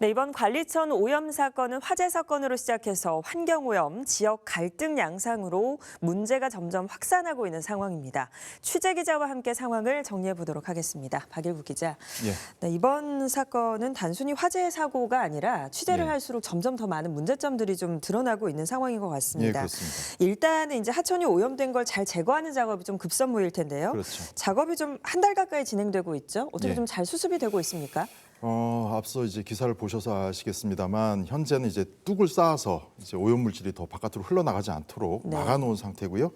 네, 이번 관리천 오염 사건은 화재 사건으로 시작해서 환경 오염, 지역 갈등 양상으로 문제가 점점 확산하고 있는 상황입니다. 취재 기자와 함께 상황을 정리해 보도록 하겠습니다. 박일구 기자. 예. 네, 이번 사건은 단순히 화재 사고가 아니라 취재를 예. 할수록 점점 더 많은 문제점들이 좀 드러나고 있는 상황인 것 예, 같습니다. 그렇습니다. 일단은 이제 하천이 오염된 걸 잘 제거하는 작업이 좀 급선무일 텐데요. 그렇죠. 작업이 좀 한 달 가까이 진행되고 있죠. 어떻게 예. 좀잘 수습이 되고 있습니까? 어, 앞서 이제 기사를 보셔서 아시겠습니다만 현재는 이제 뚝을 쌓아서 이제 오염 물질이 더 바깥으로 흘러나가지 않도록 네. 막아놓은 상태고요.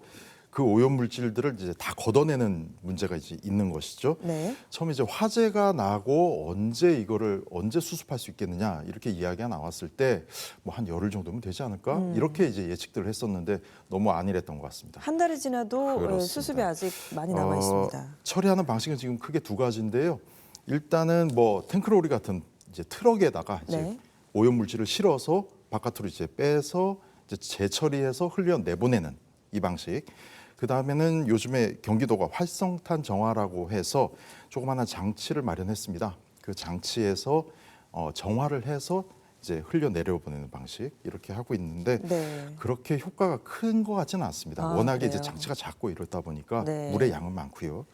그 오염 물질들을 이제 다 걷어내는 문제가 이제 있는 것이죠. 네. 처음에 이제 화재가 나고 언제 이거를 언제 수습할 수 있겠느냐 이렇게 이야기가 나왔을 때 뭐 한 열흘 정도면 되지 않을까 음. 이렇게 이제 예측들을 했었는데 너무 안일했던 것 같습니다. 한 달이 지나도 어, 그렇습니다. 수습이 아직 많이 남아 있습니다. 어, 처리하는 방식은 지금 크게 두 가지인데요. 일단은 뭐 탱크로리 같은 이제 트럭에다가 이제 네. 오염 물질을 실어서 바깥으로 이제 빼서 이제 재처리해서 흘려 내보내는 이 방식. 그 다음에는 요즘에 경기도가 활성탄 정화라고 해서 조그마한 장치를 마련했습니다. 그 장치에서 어, 정화를 해서 이제 흘려 내려보내는 방식 이렇게 하고 있는데 네. 그렇게 효과가 큰 것 같지는 않습니다. 아, 워낙에 이제 그래요? 장치가 작고 이렇다 보니까 네. 물의 양은 많고요.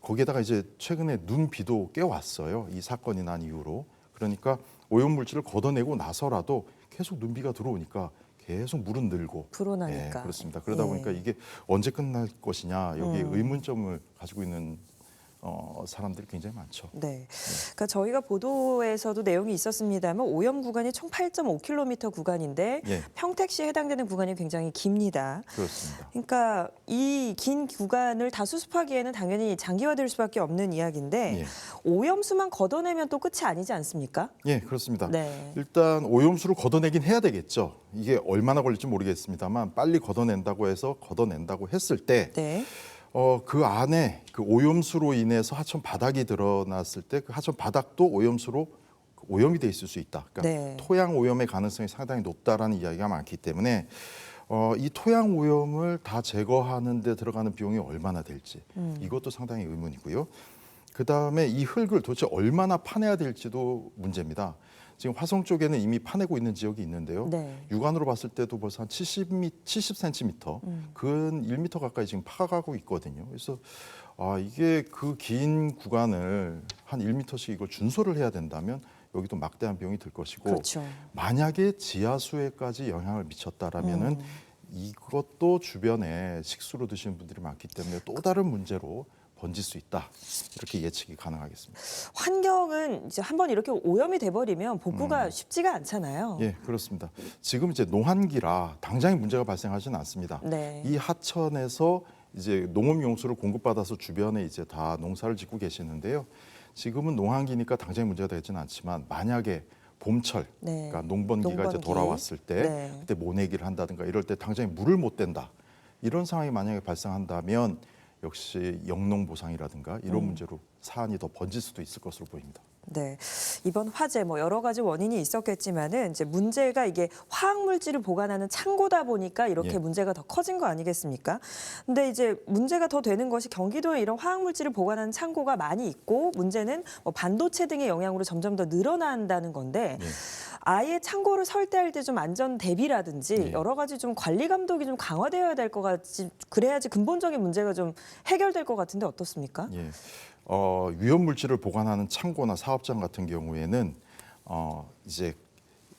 거기에다가 이제 최근에 눈비도 꽤 왔어요. 이 사건이 난 이후로. 그러니까 오염 물질을 걷어내고 나서라도 계속 눈비가 들어오니까 계속 물은 늘고. 불어나니까. 예, 그렇습니다. 그러다 예. 보니까 이게 언제 끝날 것이냐 여기 에 음. 의문점을 가지고 있는 어, 사람들이 굉장히 많죠. 네. 그러니까 저희가 보도에서도 내용이 있었습니다만 오염 구간이 총 8.5km 구간인데 예, 평택시에 해당되는 구간이 굉장히 깁니다. 그렇습니다. 그러니까 이 긴 구간을 다 수습하기에는 당연히 장기화될 수밖에 없는 이야기인데 예, 오염수만 걷어내면 또 끝이 아니지 않습니까? 예, 그렇습니다. 네. 일단 오염수를 걷어내긴 해야 되겠죠. 이게 얼마나 걸릴지 모르겠습니다만 빨리 걷어낸다고 해서 걷어낸다고 했을 때 네. 어, 그 안에 그 오염수로 인해서 하천 바닥이 드러났을 때 그 하천 바닥도 오염수로 그 오염이 돼 있을 수 있다. 그러니까 네. 토양 오염의 가능성이 상당히 높다라는 이야기가 많기 때문에 어, 이 토양 오염을 다 제거하는 데 들어가는 비용이 얼마나 될지 음. 이것도 상당히 의문이고요. 그 다음에 이 흙을 도대체 얼마나 파내야 될지도 문제입니다. 지금 화성 쪽에는 이미 파내고 있는 지역이 있는데요. 네. 육안으로 봤을 때도 벌써 한 70미, 70cm, 음. 근 1m 가까이 지금 파가고 있거든요. 그래서 아 이게 그 긴 구간을 한 1m씩 이걸 준설을 해야 된다면 여기도 막대한 비용이 들 것이고 그렇죠. 만약에 지하수에까지 영향을 미쳤다라면은 음. 이것도 주변에 식수로 드시는 분들이 많기 때문에 또 다른 문제로 번질 수 있다 이렇게 예측이 가능하겠습니다. 환경은 이제 한번 이렇게 오염이 돼버리면 복구가 쉽지가 않잖아요. 음. 예, 그렇습니다. 지금 이제 농한기라 당장의 문제가 발생하지는 않습니다. 네. 이 하천에서 이제 농업 용수를 공급받아서 주변에 이제 다 농사를 짓고 계시는데요. 지금은 농한기니까 당장의 문제가 되지는 않지만 만약에 봄철, 네. 그러니까 농번기가 이제 농번기. 돌아왔을 때 네. 그때 모내기를 한다든가 이럴 때 당장에 물을 못 댄다 이런 상황이 만약에 발생한다면 역시 영농 보상이라든가 이런 음. 문제로 사안이 더 번질 수도 있을 것으로 보입니다. 네. 이번 화재 뭐 여러 가지 원인이 있었겠지만은 이제 문제가 이게 화학 물질을 보관하는 창고다 보니까 이렇게 예. 문제가 더 커진 거 아니겠습니까? 근데 이제 문제가 더 되는 것이 경기도에 이런 화학 물질을 보관하는 창고가 많이 있고 문제는 뭐 반도체 등의 영향으로 점점 더 늘어난다는 건데 예. 아예 창고를 설대할 때 좀 안전 대비라든지 예. 여러 가지 좀 관리 감독이 좀 강화되어야 될 것 같지 그래야지 근본적인 문제가 좀 해결될 것 같은데 어떻습니까? 예. 어, 위험 물질을 보관하는 창고나 사업장 같은 경우에는 어, 이제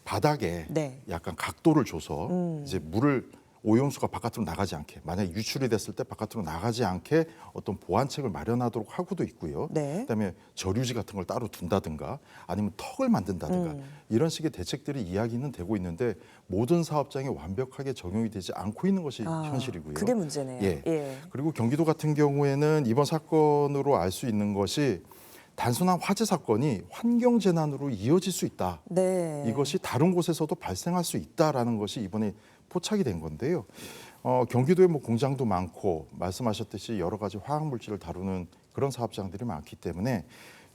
바닥에 네. 약간 각도를 줘서 음. 이제 물을 오염수가 바깥으로 나가지 않게 만약에 유출이 됐을 때 바깥으로 나가지 않게 어떤 보완책을 마련하도록 하고도 있고요. 네. 그다음에 저류지 같은 걸 따로 둔다든가 아니면 턱을 만든다든가 음. 이런 식의 대책들이 이야기는 되고 있는데 모든 사업장에 완벽하게 적용이 되지 않고 있는 것이 아, 현실이고요. 그게 문제네요. 예. 예. 그리고 경기도 같은 경우에는 이번 사건으로 알 수 있는 것이 단순한 화재 사건이 환경 재난으로 이어질 수 있다. 네. 이것이 다른 곳에서도 발생할 수 있다라는 것이 이번에 포착이 된 건데요. 어, 경기도에 뭐 공장도 많고 말씀하셨듯이 여러 가지 화학 물질을 다루는 그런 사업장들이 많기 때문에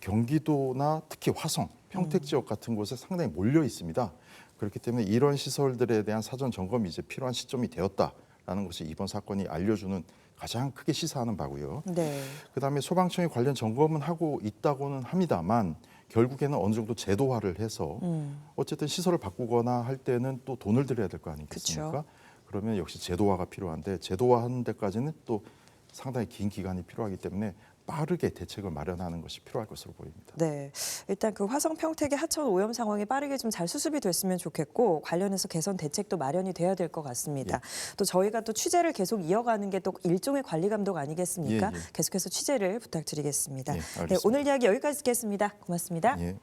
경기도나 특히 화성, 평택 음. 지역 같은 곳에 상당히 몰려 있습니다. 그렇기 때문에 이런 시설들에 대한 사전 점검이 이제 필요한 시점이 되었다라는 것이 이번 사건이 알려주는 가장 크게 시사하는 바고요. 네. 그다음에 소방청이 관련 점검은 하고 있다고는 합니다만 결국에는 어느 정도 제도화를 해서 음. 어쨌든 시설을 바꾸거나 할 때는 또 돈을 들여야 될 거 아니겠습니까? 그쵸. 그러면 역시 제도화가 필요한데 제도화하는 데까지는 또 상당히 긴 기간이 필요하기 때문에 빠르게 대책을 마련하는 것이 필요할 것으로 보입니다. 네, 일단 그 화성 평택의 하천 오염 상황이 빠르게 좀 잘 수습이 됐으면 좋겠고 관련해서 개선 대책도 마련이 돼야 될 것 같습니다. 또 저희가 또 취재를 계속 이어가는 게 또 일종의 관리 감독 아니겠습니까? 예, 예. 계속해서 취재를 부탁드리겠습니다. 예, 네. 오늘 이야기 여기까지 듣겠습니다. 고맙습니다. 예.